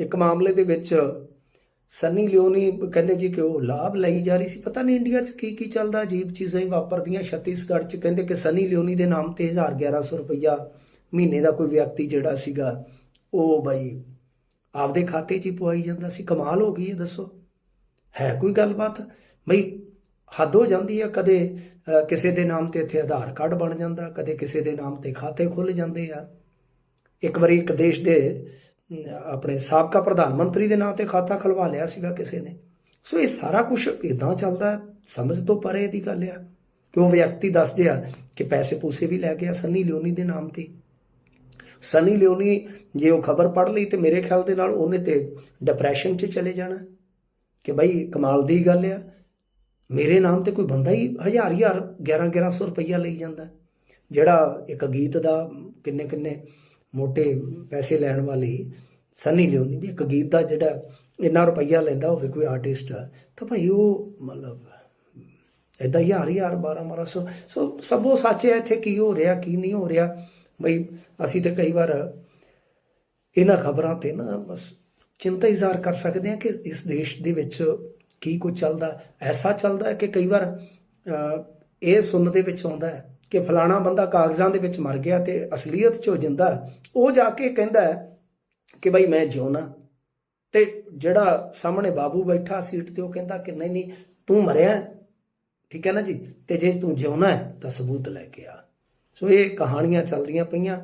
ਇੱਕ ਮਾਮਲੇ ਦੇ ਵਿੱਚ ਸੰਨੀ ਲਿਓਨੀ ਕਹਿੰਦੇ ਜੀ ਕਿ ਉਹ ਲਾਭ ਲਈ ਜਾ ਰਹੀ ਸੀ। ਪਤਾ ਨਹੀਂ ਇੰਡੀਆ 'ਚ ਕੀ ਕੀ ਚੱਲਦਾ, ਅਜੀਬ ਚੀਜ਼ਾਂ ਹੀ ਵਾਪਰਦੀਆਂ। ਛੱਤੀਸਗੜ੍ਹ 'ਚ ਕਹਿੰਦੇ ਕਿ ਸੰਨੀ ਲਿਓਨੀ ਦੇ ਨਾਮ ਤੇ 1100 ਰੁਪਈਆ ਮਹੀਨੇ ਦਾ ਕੋਈ ਵਿਅਕਤੀ ਜਿਹੜਾ ਸੀਗਾ, ਉਹ ਬਾਈ ਆਪਦੇ ਖਾਤੇ 'ਚ ਹੀ ਪਵਾਈ ਜਾਂਦਾ ਸੀ। ਕਮਾਲ ਹੋ ਗਈ ਹੈ, ਦੱਸੋ। ਹੈ ਕੋਈ ਗੱਲਬਾਤ? ਬਈ ਹੱਦ ਹੋ ਜਾਂਦੀ ਹੈ ਕਦੇ ਕਿਸੇ ਦੇ ਨਾਮ ਤੇ ਇੱਥੇ ਆਧਾਰ ਕਾਰਡ ਬਣ ਜਾਂਦਾ, ਕਦੇ ਕਿਸੇ ਦੇ ਨਾਮ ਤੇ ਖਾਤੇ ਖੁੱਲ ਜਾਂਦੇ ਆ। ਇੱਕ ਵਾਰੀ ਇੱਕ ਦੇਸ਼ ਦੇ ਆਪਣੇ ਸਾਬਕਾ ਪ੍ਰਧਾਨ ਮੰਤਰੀ ਦੇ ਨਾਂ ਤੇ ਖਾਤਾ ਖਲਵਾ ਲਿਆ ਸੀਗਾ ਕਿਸੇ ਨੇ। ਸੋ ਇਹ ਸਾਰਾ ਕੁਝ ਇਦਾਂ ਚੱਲਦਾ ਸਮਝ ਤੋਂ ਪਰੇ ਦੀ ਗੱਲ ਆ ਕਿ ਉਹ ਵਿਅਕਤੀ ਦੱਸਦੇ ਆ ਕਿ ਪੈਸੇ ਪੂਸੇ ਵੀ ਲੈ ਗਿਆ ਸੰਨੀ ਲਿਓਨੀ ਦੇ ਨਾਮ ਤੇ। ਸਨੀ ਲਿਓਨੀ ਜੇ ਉਹ ਖਬਰ ਪੜ੍ਹ ਲਈ ਤੇ ਮੇਰੇ ਖਿਆਲ ਦੇ ਨਾਲ ਉਹਨੇ ਤੇ ਡਿਪਰੈਸ਼ਨ 'ਚ ਚਲੇ ਜਾਣਾ। ਕਿ ਭਾਈ ਕਮਾਲ ਦੀ ਗੱਲ ਆ, ਮੇਰੇ ਨਾਮ ਤੇ ਕੋਈ ਬੰਦਾ ਹੀ ਹਜ਼ਾਰ ਹਜ਼ਾਰ 11 1100 ਰੁਪਈਆ ਲਈ ਜਾਂਦਾ। ਜਿਹੜਾ ਇੱਕ ਗੀਤ ਦਾ ਕਿੰਨੇ ਕਿੰਨੇ ਮੋٹے ਪੈਸੇ ਲੈਣ ਵਾਲੀ ਸਨੀ ਲਿਓਨੀ ਵੀ ਇੱਕ ਗੀਤ ਦਾ ਜਿਹੜਾ ਇੰਨਾ ਰੁਪਈਆ ਲੈਂਦਾ ਹੋਵੇ ਕੋਈ ਆਰਟਿਸਟ ਤਾਂ ਭਾਈ ਉਹ ਮਤਲਬ ਇਦਾਂ ਹਜ਼ਾਰ ਹਜ਼ਾਰ 12 12 ਸੌ, ਸੋ ਸਭੋ ਸੱਚ ਹੈ, ਇੱਥੇ ਕੀ ਹੋ ਰਿਹਾ, ਕੀ ਨਹੀਂ ਹੋ ਰਿਹਾ? ਬਈ ਅਸੀਂ ਤਾਂ ਕਈ ਵਾਰ ਇਹਨਾਂ ਖਬਰਾਂ ਤੇ ਨਾ ਬਸ ਚਿੰਤਾ ਇਜ਼ਹਾਰ ਕਰ ਸਕਦੇ ਹਾਂ ਕਿ ਇਸ ਦੇਸ਼ ਦੇ ਵਿੱਚ ਕੀ ਕੁਝ ਚੱਲਦਾ। ਐਸਾ ਚੱਲਦਾ ਕਿ ਕਈ ਵਾਰ ਇਹ ਸੁਣਨ ਦੇ ਵਿੱਚ ਆਉਂਦਾ ਹੈ ਕਿ ਫਲਾਣਾ ਬੰਦਾ ਕਾਗਜ਼ਾਂ ਦੇ ਵਿੱਚ ਮਰ ਗਿਆ ਤੇ ਅਸਲੀਅਤ ਚ ਜਿੰਦਾ ਉਹ ਜਾ ਕੇ ਕਹਿੰਦਾ ਕਿ ਭਾਈ ਮੈਂ ਜਿਉਣਾ। ਤੇ ਜਿਹੜਾ ਸਾਹਮਣੇ ਬਾਬੂ ਬੈਠਾ ਸੀਟ ਤੇ, ਉਹ ਕਹਿੰਦਾ ਕਿ ਨਹੀਂ ਨਹੀਂ, ਤੂੰ ਮਰਿਆ ਠੀਕ ਹੈ ਨਾ ਜੀ? ਤੇ ਜੇ ਤੂੰ ਜਿਉਣਾ ਹੈ, ਤਾਂ ਸਬੂਤ ਲੈ ਕੇ ਆ। ਸੋ ਇਹ ਕਹਾਣੀਆਂ ਚੱਲਦੀਆਂ ਪਈਆਂ।